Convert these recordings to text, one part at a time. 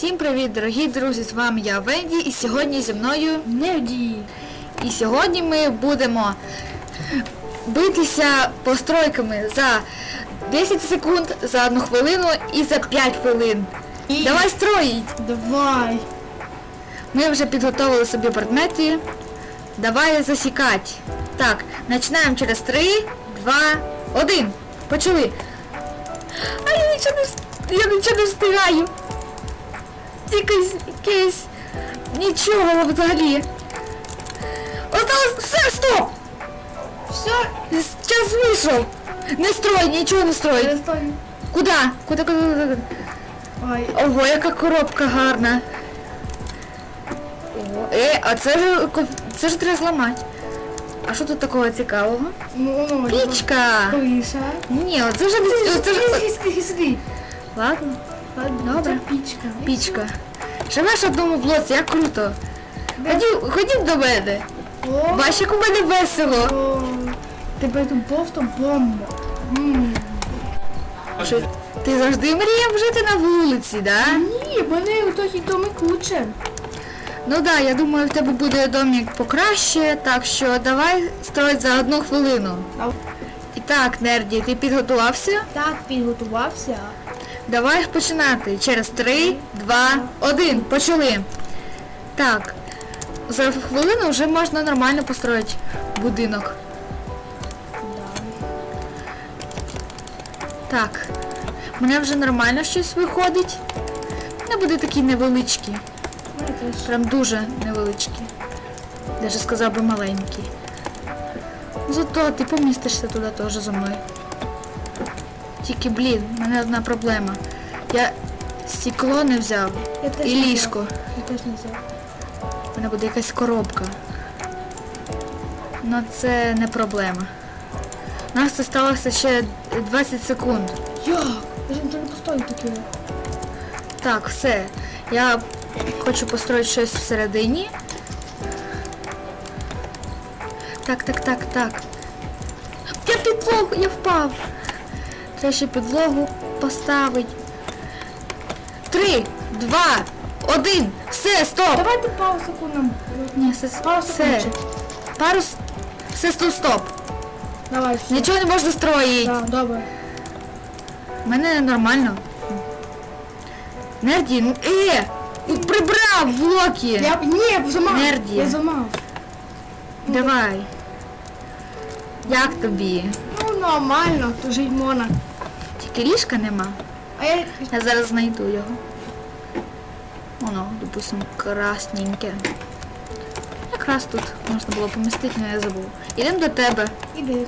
Всім привіт, дорогі друзі! З вами я Венді і сьогодні зі мною. Неді. І сьогодні ми будемо битися постройками за 10 секунд, за 1 хвилину і за 5 хвилин. І- Давай строїть! Давай. Ми вже підготовили собі предмети. Давай засікати. Так, починаємо через 3, 2, 1. Почали. А я нічого не, я нічого не встигаю. З- якесь нічого взагалі. Осталось все, стоп! Все. Час вийшов. Не строй, нічого не строй. Куда, куда, куда? куда? Ой. Ого, яка коробка гарна. Ого. Е, а це ж це ж треба зламати. А що тут такого цікавого? Ну, ну, Пічка! Ні, це вже не ладно, добре. Пічка. Пічка. Живеш в одному блоці, як круто. Ходіть до мене. О, Бач, як у мене весело. о. Тебе тут просто бомба. М. Що, Ти завжди мріяв жити на вулиці, да? Ні, в мене трохи домик лучше. Ну да, я думаю, в тебе буде домик покраще, так що давай строїть за одну хвилину. І так, Нерді, ти підготувався? Так, підготувався. Давай починати. Через 3, 2, 1. Почали. Так. За хвилину вже можна нормально построїти будинок. Так. У мене вже нормально щось виходить. Не буде такі невеличкі. Прям дуже невеличкі. Даже сказав би маленькі. Зато ти помістишся туди теж зі мною. Тільки, блін, в мене одна проблема. Я стекло не взяв Я теж і не взяв. ліжко. Я теж не взяв. У мене буде якась коробка. Ну це не проблема. У нас залишилося ще 20 секунд. Як? Я ж не постою таке. Так, все. Я хочу построїти щось всередині. Так, так, так, так. Я підлогу, я впав. Треба ще підлогу поставити. Три, два, один. Все, стоп. Давайте пару секунд нам. Ні, все, Пару все. секунд. Пару. с- Все, стоп, стоп. Давай, все. Нічого не можна строїти. Так, добре. У мене нормально. Нерді, ну, е! Прибрав блоки! Я б- ні, зламав. Нерді. Я зламав. Давай. Як тобі? Ну нормально, то жить можна. Тільки ліжка нема. А я Я зараз знайду його. Воно, допустимо, красненьке. Якраз тут можна було помістити, але я забув. Ідемо до тебе. іди.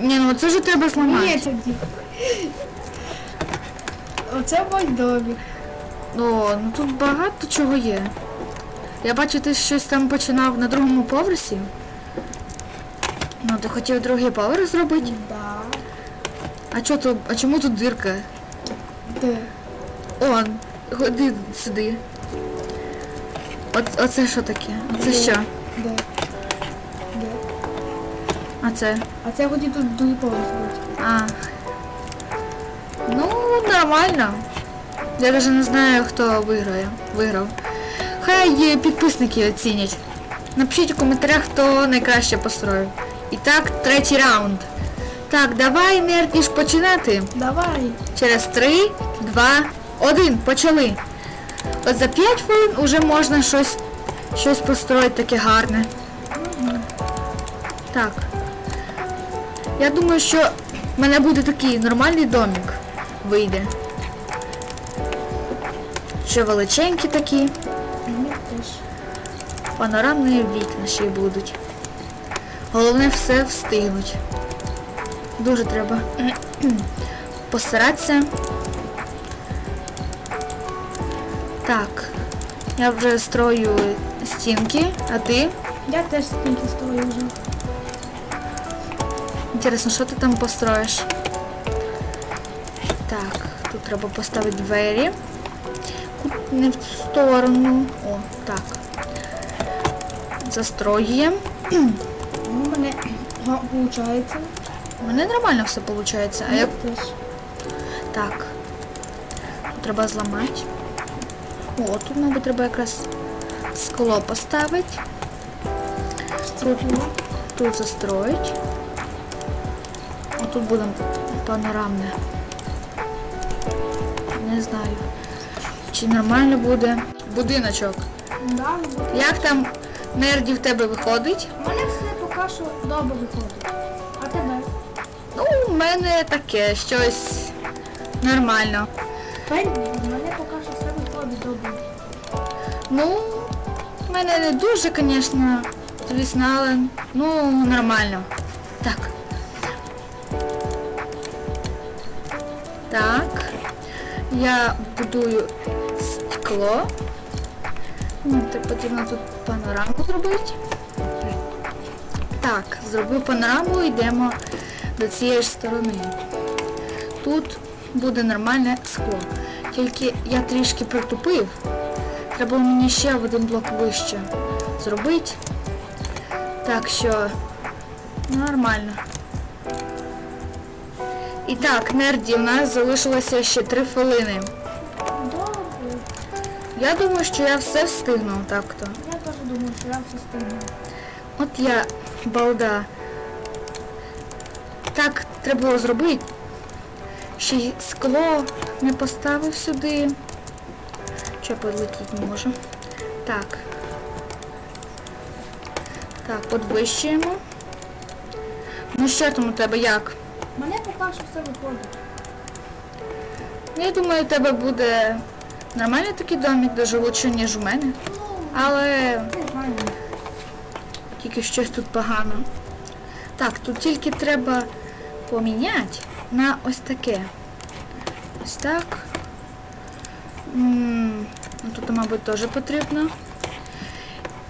Ні, ну це ж треба зламати. Ні, це дік. Оце мой домик. О, ну тут багато чого є. Я бачу, ти щось там починав на другому поверсі. Ну, ти хотів другий поверх зробити? Да. А чо тут, а чому тут дирка? Де? Он, ходи сюди. От, оце що таке? Оце що? Де? Де? А це? А це хотів тут поверх бути. А. Ну, нормально. Я навіть не знаю, хто виграє. Виграв. Хай підписники оцінять. Напишіть у коментарях, хто найкраще построїв. І так, третій раунд. Так, давай, нердіш, починати. Давай. Через 3, 2, 1. Почали. От за 5 хвилин вже можна щось, щось построїти таке гарне. Так. Я думаю, що в мене буде такий нормальний домик. Вийде. Ще величенькі такі. Панорамні вікна ще й будуть. Головне все встигнуть. Дуже треба постаратися. Так. Я вже строю стінки, а ти? Я теж стільки стою вже. Інтересно, що ти там построїш? Так, тут треба поставити двері. Не в цю сторону. О, так. Застроюємо. Ну, у мене виходить. У мене нормально все виходить. А Я так. Треба зламати. О, тут, мабуть, треба якраз скло поставити. Тут, тут застроїть. А тут буде панорамне. Не знаю. Чи нормально буде. Будиночок. Да. Як там нерді в тебе виходить? У мене все поки що добре виходить. Мене таке щось нормально. Мене поки що все виходить добре. Ну, в мене не дуже, звісно, звісно, але ну нормально. Так. Так. Я будую стекло. Ну, потрібно тут панораму зробити. Так, зробив панораму, йдемо до цієї ж сторони. Тут буде нормальне скло. Тільки я трішки притупив. Треба мені ще в один блок вище зробити. Так що нормально. І так, нерді, у нас залишилося ще 3 хвилини. Я думаю, що я все встигну так-то. Я теж думаю, що я все встигну. От я балда. Так треба було зробити. Ще й скло не поставив сюди. Що подлетіти не можу. Так. Так, підвищуємо. Ну що там у тебе як? Мене поки що все виходить. Я думаю, у тебе буде нормальний такий домик, дуже лучше, ніж у мене. Але. Тільки щось тут погано. Так, тут тільки треба поміняти на ось таке. Ось так. Ну, Тут, мабуть, теж потрібно.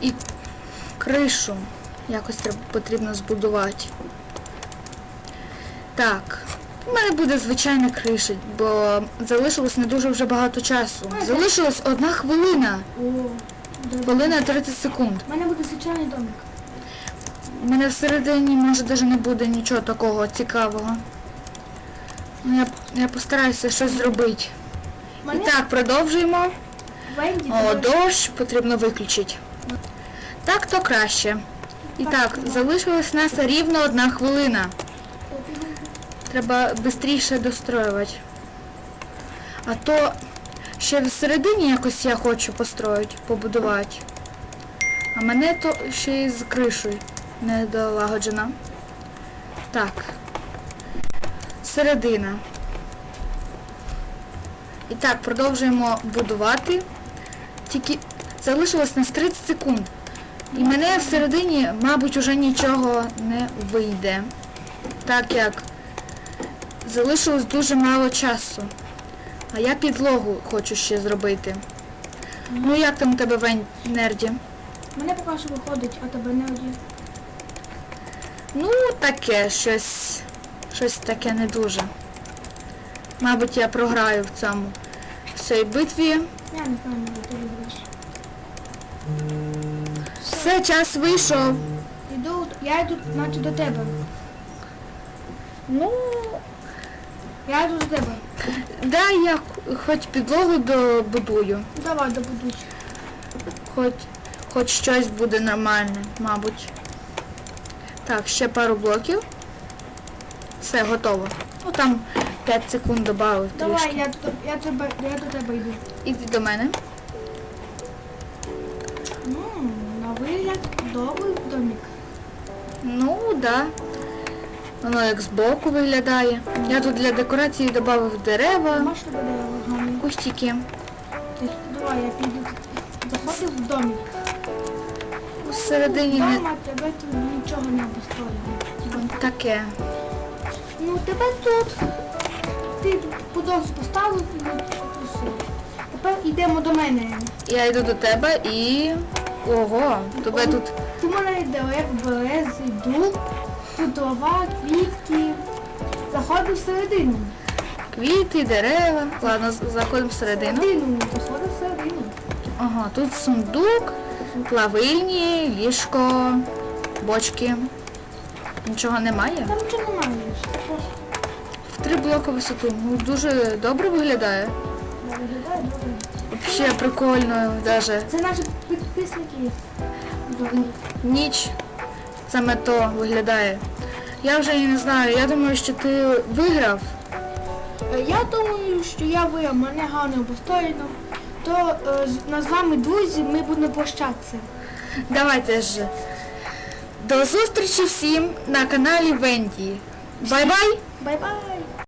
І кришу якось потрібно збудувати. Так. У мене буде звичайна криша, бо залишилось не дуже вже багато часу. Залишилась одна хвилина. О. Хвилина 30 секунд. У мене буде звичайний домик. У мене всередині може навіть не буде нічого такого цікавого. Ну, Я, я постараюся щось зробити. І так, продовжуємо. О, дощ потрібно виключити. Так, то краще. І так, залишилась у нас рівно одна хвилина. Треба швидше достроювати. А то ще всередині якось я хочу построїти, побудувати. А мене то ще й з кришою не долагоджена. Так. Середина. І так, продовжуємо будувати. Тільки залишилось нас 30 секунд. І мене всередині, мабуть, уже нічого не вийде. Так як залишилось дуже мало часу. А я підлогу хочу ще зробити. Ну як там у тебе Вень, нерді? Мене поки що виходить, а тебе не. Ну, таке щось. Щось таке не дуже. Мабуть, я програю в цьому. В цій битві. Я не знаю. Все, час вийшов. Іду, я йду, наче до тебе. Ну, Я йду до тебе. дай я хоч підлогу добудую. Давай добудуй. Хоч, хоч щось буде нормальне, мабуть. Так, ще пару блоків. Все, готово. Ну там 5 секунд додав Давай, я, я, тебе, я до тебе йду. Іди до мене. Ну, на вигляд добрий домик. Ну, да. Воно як збоку виглядає. Я тут для декорації додав дерева, кустики. Давай, я піду. Заходив в домик. Всередині не Дома тебе тут нічого не обустроїли. таке. Ну, тебе тут. Ти подовжу поставив і все. Тепер йдемо до мене. Я йду до тебе і. Ого, тебе тут У мене дерев, берези, дуб, тут квітки. Заходив всередину. квіти, дерева. Ладно, заходимо всередину. Всередину, заходив всередину. Ага, тут сундук, плавильні, ліжко, бочки. Нічого немає. Там нічого немає. В три блоки висоту. Ну, дуже добре виглядає. виглядає добре. Вообще прикольно даже. Це наші підписники. Ніч саме то виглядає. Я вже не знаю, я думаю, що ти виграв. Е, Я думаю, що я виграв мене гарно постійно. То е, з вами друзі, ми будемо прощатися. Давайте ж. До зустрічі всім на каналі Венді. Бай-бай! Бай-бай!